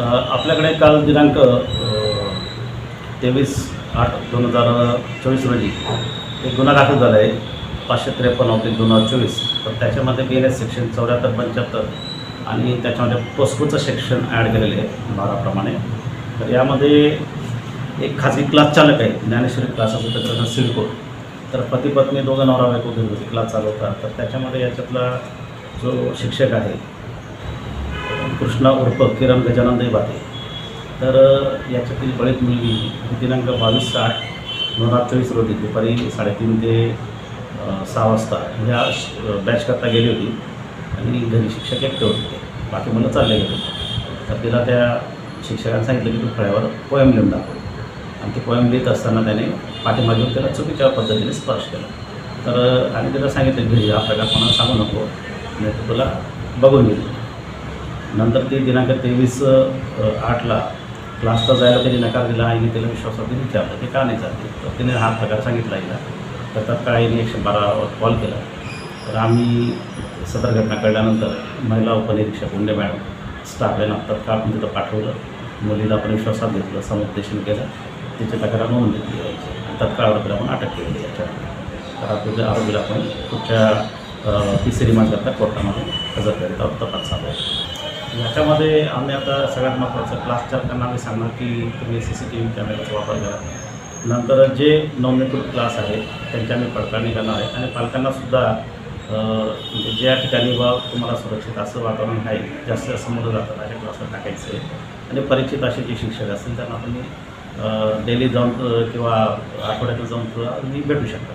आपल्याकडे काल दिनांक तेवीस आठ दोन हजार चोवीस रोजी एक गुन्हा दाखल झाला आहे पाचशे त्रेपन्न ऑब्लिक दोन हजार चोवीस. तर त्याच्यामध्ये बी एन एस सेक्शन चौऱ्याहत्तर पंच्याहत्तर आणि त्याच्यामध्ये पोस्कोचं सेक्शन ॲड केलेलं आहे बाराप्रमाणे. तर यामध्ये एक खाजगी क्लास चालक आहे ज्ञानेश्वरी क्लास असतो त्याचं सिडको. तर पती पत्नी दोघं नवरा बायको घरगुती क्लास चालवतात. तर त्याच्यामध्ये याच्यातला जो शिक्षक आहे कृष्णा उर्फ किरण गजानंद बाते तर याच्यातील बळीत मुलगी दिनांक बावीस साठ दोन हजार चोवीस रोजी दुपारी साडेतीन ते सहा वाजता ह्या बॅच करता गेली होती आणि घरी शिक्षक एकटे होते. बाकी मुलं चालले गेले तर तिला त्या शिक्षकांनी सांगितलं की तू फळ्यावर पोयम लिहून दाखव. आणि ते पोयम लिहित असताना त्याने पाठीमागून त्याला चुकीच्या पद्धतीने स्पर्श केला. तर आणि त्याला सांगितलं घरी हा प्रकार कोणाला सांगू नको. नाही तर तुला बघून घेईल. नंतर ते दिनांक तेवीस आठला क्लासला जायला त्यांनी नकार दिला. आईने तिला विश्वासात विचारलं. की का नाही जाते? तर तिने हा प्रकार सांगितला आईला. तर तत्काळ आईने एकशे बारावर कॉल केला. तर आम्ही सदर घटना कळल्यानंतर महिला उपनिरीक्षक उंडे मॅडम स्टाफ यांना तत्काळ आपण तिथं पाठवलं. मुलीला आपण विश्वासात घेतलं समुपदेशन केलं. तिची तक्रार नोंद घेतली. आणि तत्काळ आरोपीला आपण अटक केली. याच्यावर तर तुझ्या आरोपीला आपण पुढच्या तिसरी रिमांड करता कोर्टामध्ये हजर करीत आहोत तपास चालू आहे. याच्यामध्ये आम्ही आता सगळ्यात महत्त्वाचं क्लास चालकांना आम्ही सांगणार की तुम्ही सी सी टी व्ही कॅमेऱ्याचा वापर करा. नंतर जे नोंदणीकृत क्लास आहेत त्यांच्या आम्ही पडताळणी करणार आहे. आणि पालकांनासुद्धा म्हणजे ज्या ठिकाणी बा तुम्हाला सुरक्षित असं वातावरण आहे जास्त जास्त मुलं जातात अशा क्लासला टाकायचं आहे. आणि परिचित असे जे शिक्षक असतील त्यांना तुम्ही डेली जाऊन किंवा आठवड्यातून जाऊन तुम्ही भेटू शकता.